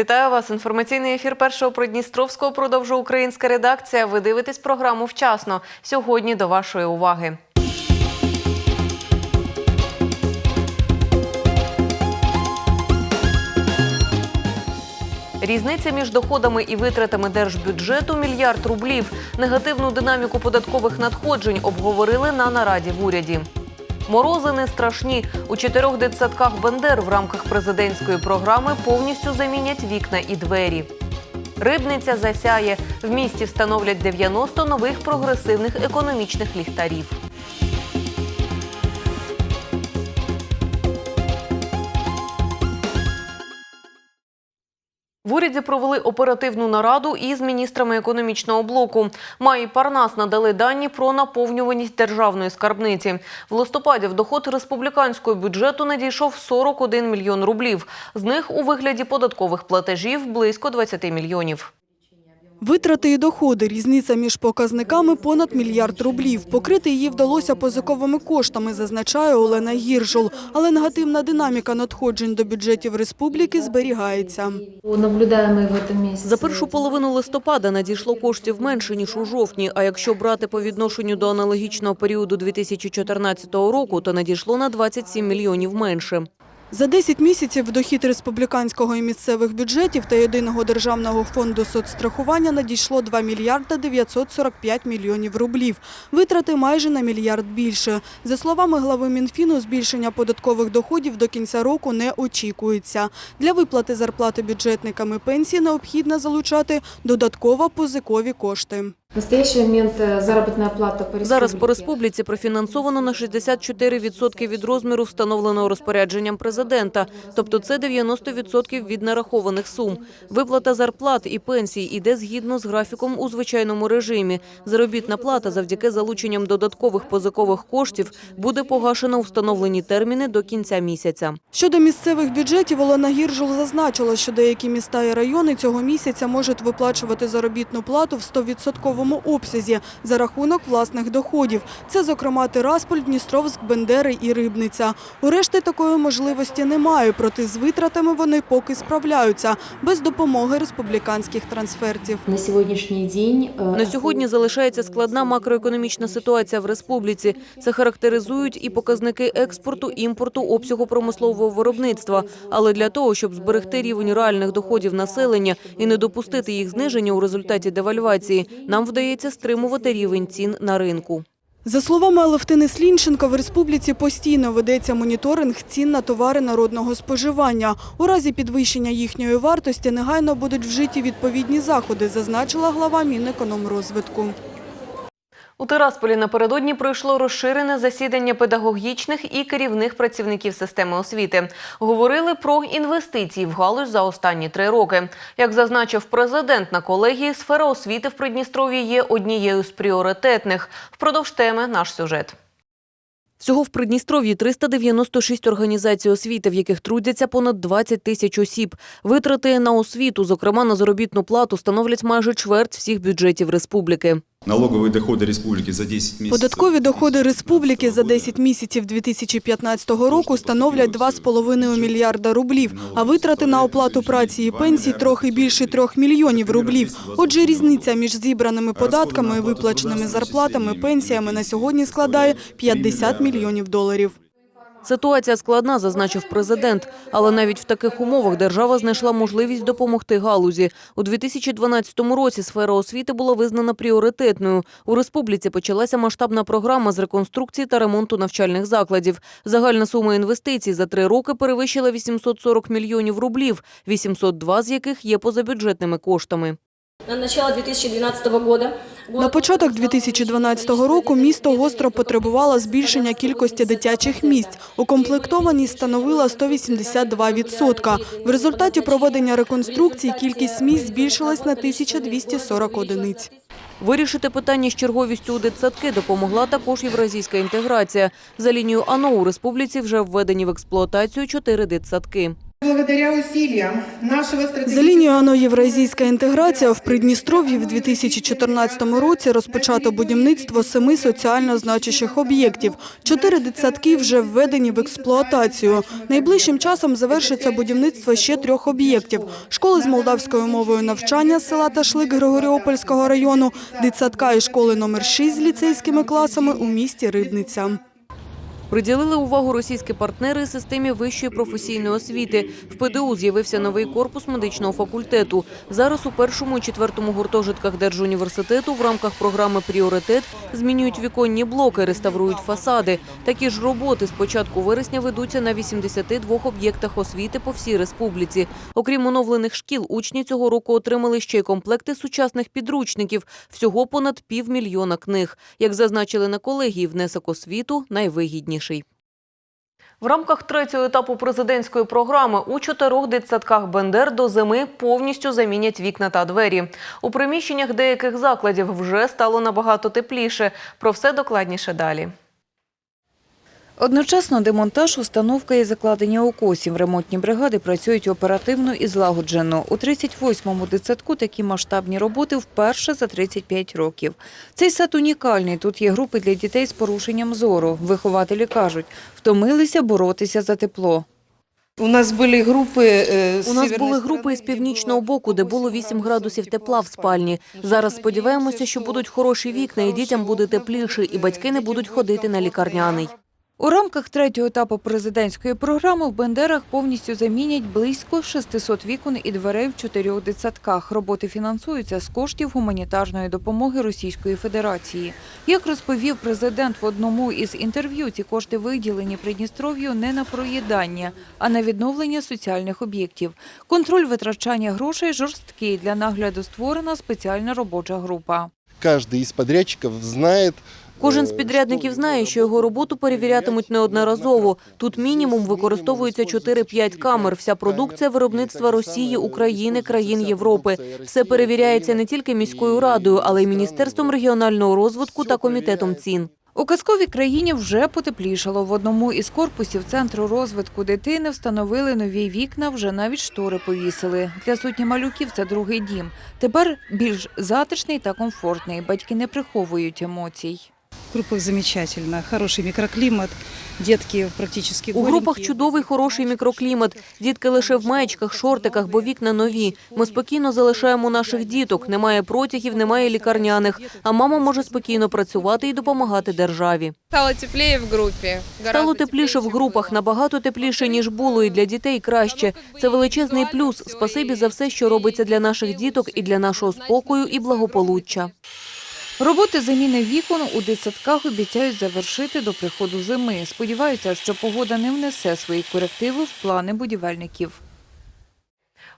Вітаю вас. Інформаційний ефір першого Придністровського продовжує українська редакція. Ви дивитесь програму вчасно. Сьогодні до вашої уваги. Різниця між доходами і витратами держбюджету мільярд рублів. Негативну динаміку податкових надходжень обговорили на нараді в уряді. Морози не страшні. У чотирьох дитсадках Бендер в рамках президентської програми повністю замінять вікна і двері. Рибниця засяє. В місті встановлять 90 нових прогресивних економічних ліхтарів. В уряді провели оперативну нараду із міністрами економічного блоку. Май і Парнас надали дані про наповнюваність державної скарбниці. В листопаді в доход республіканського бюджету надійшов 41 мільйон рублів. З них у вигляді податкових платежів близько 20 мільйонів. Витрати і доходи. Різниця між показниками понад мільярд рублів. Покрити її вдалося позиковими коштами, зазначає Олена Гіржул. Але негативна динаміка надходжень до бюджетів республіки зберігається. Наблюдаемый в этом месяце. За першу половину листопада надійшло коштів менше ніж у жовтні. А якщо брати по відношенню до аналогічного періоду 2014 року, то надійшло на 27 мільйонів менше. За 10 місяців дохід республіканського і місцевих бюджетів та єдиного державного фонду соцстрахування надійшло 2 мільярда 945 мільйонів рублів. Витрати майже на мільярд більше. За словами глави Мінфіну, збільшення податкових доходів до кінця року не очікується. Для виплати зарплати бюджетникам і пенсії необхідно залучати додатково позикові кошти. Настоящий момент э, заработная плата по Зараз по республіці профінансовано на 64% від розміру, встановленого розпорядженням президента. Тобто це 90% від нарахованих сум. Виплата зарплат і пенсій іде згідно з графіком у звичайному режимі. Заробітна плата завдяки залученням додаткових позикових коштів буде погашена у встановлені терміни до кінця місяця. Щодо місцевих бюджетів, Олена Гіржул зазначила, що деякі міста і райони цього місяця можуть виплачувати заробітну плату в 100% обсязі за рахунок власних доходів. Це, зокрема, Тирасполь, Дністровськ, Бендери і Рибниця. У решти такої можливості немає, проте з витратами вони поки справляються без допомоги республіканських трансфертів. на сегодняшний день э, На сьогодні залишається складна макроекономічна ситуація в республіці. Це характеризують і показники експорту, імпорту, обсягу промислового виробництва. Але для того, щоб зберегти рівень реальних доходів населення і не допустити їх зниження у результаті девальвації, нам вдається стримувати рівень цін на ринку. За словами Алевтини Слінченка, в республіці постійно ведеться моніторинг цін на товари народного споживання. У разі підвищення їхньої вартості негайно будуть вжиті відповідні заходи, зазначила глава Мінекономрозвитку. У Тирасполі напередодні пройшло розширене засідання педагогічних і керівних працівників системи освіти. Говорили про інвестиції в галузь за останні три роки. Як зазначив президент на колегії, сфера освіти в Придністров'ї є однією з пріоритетних. Впродовж теми наш сюжет. Всього в Придністров'ї 396 організацій освіти, в яких трудяться понад 20 тисяч осіб. Витрати на освіту, зокрема на заробітну плату, становлять майже чверть всіх бюджетів республіки. Налоговые доходи республіки за 10 місяців. Податкові доходи республіки за 10 місяців 2015 року становлять 2,5 мільярда рублів, а витрати на оплату праці і пенсій трохи більше 3 мільйонів рублів. Отже, різниця між зібраними податками і виплаченими зарплатами, пенсіями на сьогодні складає 50 мільйонів доларів. Ситуація складна, зазначив президент, але навіть в таких умовах держава знайшла можливість допомогти галузі. У 2012 році сфера освіти була визнана пріоритетною. У республіці почалася масштабна програма з реконструкції та ремонту навчальних закладів. Загальна сума інвестицій за три роки перевищила 840 мільйонів рублів, 802 з яких є позабюджетними коштами. На начало 2012 года На початок 2012 року місто гостро потребувало збільшення кількості дитячих місць. Укомплектованість становила 182%. В результаті проведення реконструкції кількість місць збільшилась на 1240 одиниць. Вирішити питання з черговістю у дитсадки допомогла також євразійська інтеграція. За лінією АНО у республіці вже введені в експлуатацію чотири дитсадки. За лінією ано євразійська інтеграція» в Придністров'ї в 2014 році розпочато будівництво семи соціально значущих об'єктів. Чотири дитсадки вже введені в експлуатацію. Найближчим часом завершиться будівництво ще трьох об'єктів. Школи з молдавською мовою навчання з села Ташлик Григоріопольського району, дитсадка і школи номер 6 з ліцейськими класами у місті Рибниця. Приділили увагу російські партнери системі вищої професійної освіти. В ПДУ з'явився новий корпус медичного факультету. Зараз у першому і четвертому гуртожитках Держуніверситету в рамках програми «Пріоритет» змінюють віконні блоки, реставрують фасади. Такі ж роботи з початку вересня ведуться на 82 об'єктах освіти по всій республіці. Окрім оновлених шкіл, учні цього року отримали ще й комплекти сучасних підручників. Всього понад півмільйона книг. Як зазначили на колегії, внесок освіту найвигідніший. В рамках третього етапу президентської програми у чотирьох дитсадках Бендер до зими повністю замінять вікна та двері. У приміщеннях деяких закладів вже стало набагато тепліше. Про все докладніше далі. Одночасно демонтаж, установка і закладення укосів. Ремонтні бригади працюють оперативно і злагоджено. У 38-му дитсадку такі масштабні роботи вперше за 35 років. Цей сад унікальний. Тут є групи для дітей з порушенням зору. Вихователі кажуть, втомилися боротися за тепло. У нас були групи е, У нас були групи де північного боку, де було 8 градусів тепла в спальні. Зараз сподіваємося, що будуть хороші вікна, і дітям буде тепліше, і батьки не будуть ходити на лікарняний. У рамках третього етапу президентської програми в Бендерах повністю замінять близько 600 вікон і дверей в чотирьох дитсадках. Роботи фінансуються з коштів гуманітарної допомоги Російської Федерації. Як розповів президент в одному із інтерв'ю, ці кошти виділені Придністров'ю не на проїдання, а на відновлення соціальних об'єктів. Контроль витрачання грошей жорсткий. Для нагляду створена спеціальна робоча група. Каждый из подрядчиков знает, Кожен з підрядників знає, що його роботу перевірятимуть неодноразово. Тут мінімум використовується 4-5 камер. Вся продукція виробництва Росії, України, країн Європи. Все перевіряється не тільки міською радою, але й міністерством регіонального розвитку та комітетом цін. У казковій країні вже потеплішало. В одному із корпусів Центру розвитку дитини встановили нові вікна, вже навіть штори повісили. Для сотні малюків це другий дім. Тепер більш затишний та комфортний. Батьки не приховують емоцій. В группах замечательно, хороший микроклимат, детки практически У групах чудовий хороший мікроклімат. Дітки лише в маєчках, шортиках, бо вікна нові. Ми спокійно залишаємо наших діток. Немає протягів, немає лікарняних. А мама може спокійно працювати і допомагати державі. Стало теплее в группе. Стало тепліше в групах, набагато тепліше, ніж було, і для дітей краще. Це величезний плюс. Спасибі за все, що робиться для наших діток і для нашого спокою і благополуччя. Роботи заміни вікон у дитсадках обіцяють завершити до приходу зими. Сподіваються, що погода не внесе свої корективи в плани будівельників.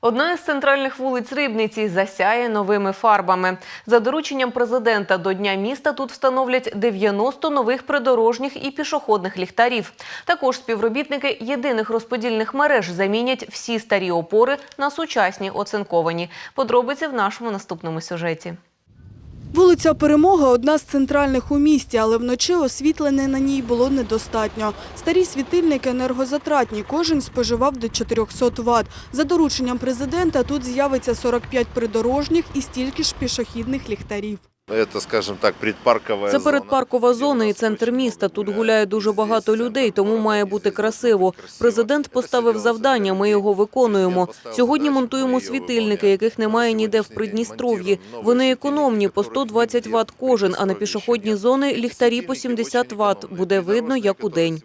Одна із центральних вулиць Рибниці засяє новими фарбами. За дорученням президента до Дня міста тут встановлять 90 нових придорожніх і пішохідних ліхтарів. Також співробітники єдиних розподільних мереж замінять всі старі опори на сучасні оцинковані. Подробиці в нашому наступному сюжеті. Вулиця Перемога – одна з центральних у місті, але вночі освітлення на ній було недостатньо. Старі світильники енергозатратні, кожен споживав до 400 Вт. За дорученням президента тут з'явиться 45 придорожніх і стільки ж пішохідних ліхтарів. Это, скажем так, предпарковая Це передпаркова зона і центр міста. Тут гуляє дуже багато людей, тому має бути красиво. Президент поставив завдання, ми його виконуємо. Сьогодні монтуємо світильники, яких немає ніде в Придністров'ї. Вони економні по 120 Вт кожен, а на пішохідні зони ліхтарі по 70 Вт. Буде видно, як у день.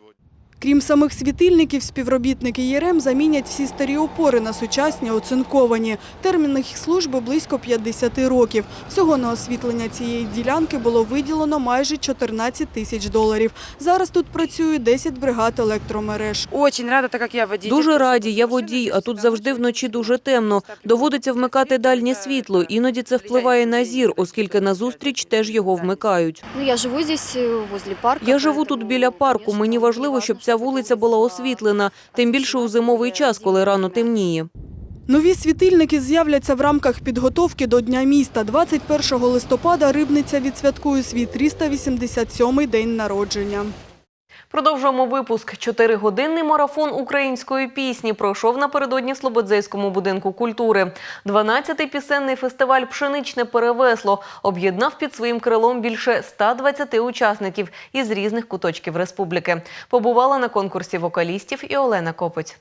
Крім самих світильників, співробітники ЄРЕМ замінять всі старі опори на сучасні оцинковані. Термін їх служби близько 50 років. Всього на освітлення цієї ділянки було виділено майже 14 тисяч доларів. Зараз тут працює 10 бригад електромереж. Очень рада, так як я водитель. Дуже раді, я водій, а тут завжди вночі дуже темно. Доводиться вмикати дальнє світло. Іноді це впливає на зір, оскільки назустріч теж його вмикають. Ну, я живу здесь, э, возле парка. Я живу тут біля парку. Мені важливо, щоб ця вулиця була освітлена, тим більше у зимовий час, коли рано темніє. Нові світильники з'являться в рамках підготовки до Дня міста. 21 листопада Рибниця відсвяткує свій 387-й день народження. Продовжуємо випуск. Чотиригодинний марафон української пісні пройшов напередодні в Слободзейському будинку культури. 12-й пісенний фестиваль Пшеничне перевесло об'єднав під своїм крилом більше 120 учасників із різних куточків республіки. Побувала на конкурсі вокалістів і Олена Копоть.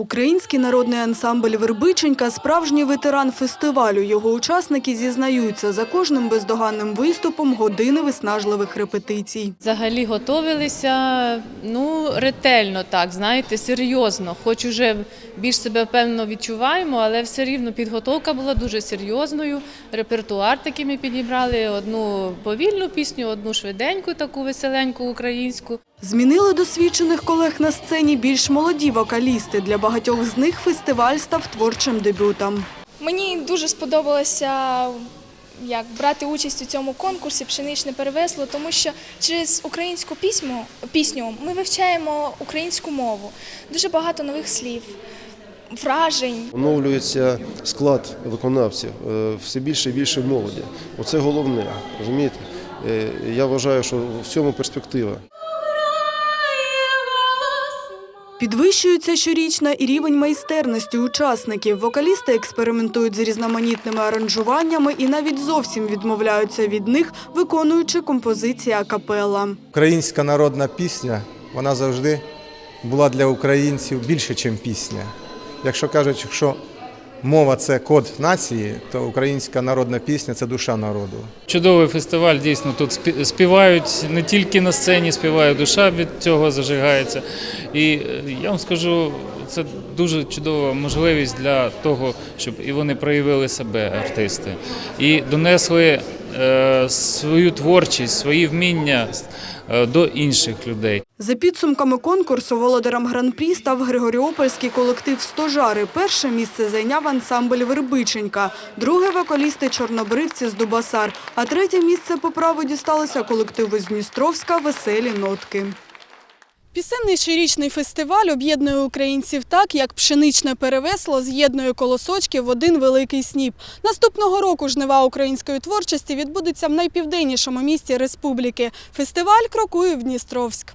Український народний ансамбль Вербиченька – справжній ветеран фестивалю. Його учасники зізнаються, за кожним бездоганним виступом години виснажливих репетицій. Взагалі готувалися ну ретельно, так знаєте, серйозно. Хоч уже більш себе впевнено відчуваємо, але все рівно підготовка була дуже серйозною. Репертуар такий ми підібрали одну повільну пісню, одну швиденьку, таку веселеньку українську. Змінили досвідчених колег на сцені більш молоді вокалісти. Для багатьох з них фестиваль став творчим дебютом. Мені дуже сподобалося як брати участь у цьому конкурсі Пшеничне перевесло, тому що через українську пісню, пісню ми вивчаємо українську мову, дуже багато нових слів, вражень. Оновлюється склад виконавців, е, все більше і більше молоді. Оце головне, розумієте? Е, Я вважаю, що в цьому перспектива. Підвищується щорічна і рівень майстерності учасників. Вокалісти експериментують з різноманітними аранжуваннями і навіть зовсім відмовляються від них, виконуючи композиції акапелла. Українська народна пісня, вона завжди була для українців більше, ніж пісня. Якщо кажуть, що мова це код нації, то українська народна пісня це душа народу. Чудовий фестиваль, дійсно тут співають не тільки на сцені, співає душа від цього зажигається. І е, я вам скажу, це дуже чудова можливість для того, щоб і вони проявили себе, артисти, і донесли е, свою творчість, свої вміння до інших людей. За підсумками конкурсу володарем гран-прі став Григоріопольський колектив «Стожари». Перше місце зайняв ансамбль Вербиченька, друге – вокалісти Чорнобривці з Дубасар, а третє місце по праву дісталося колективу з Дністровська «Веселі нотки». Пісенний щорічний фестиваль об'єднує українців так, як пшеничне перевесло з'єднує колосочки в один великий сніп. Наступного року жнива української творчості відбудеться в найпівденнішому місті республіки. Фестиваль крокує в Дністровськ.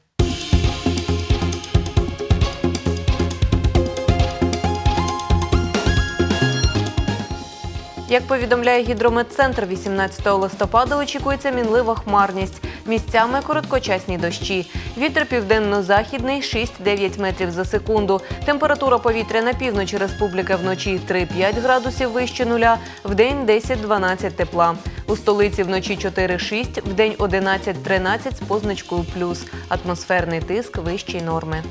Як повідомляє гідрометцентр, 18 листопада очікується мінлива хмарність. Місцями короткочасні дощі. Вітер південно-західний 6-9 метрів за секунду. Температура повітря на півночі республіки вночі 3-5 градусів вище нуля, вдень 10-12 тепла. У столиці вночі 4-6, вдень 11-13 з позначкою плюс. Атмосферний тиск вищий норми.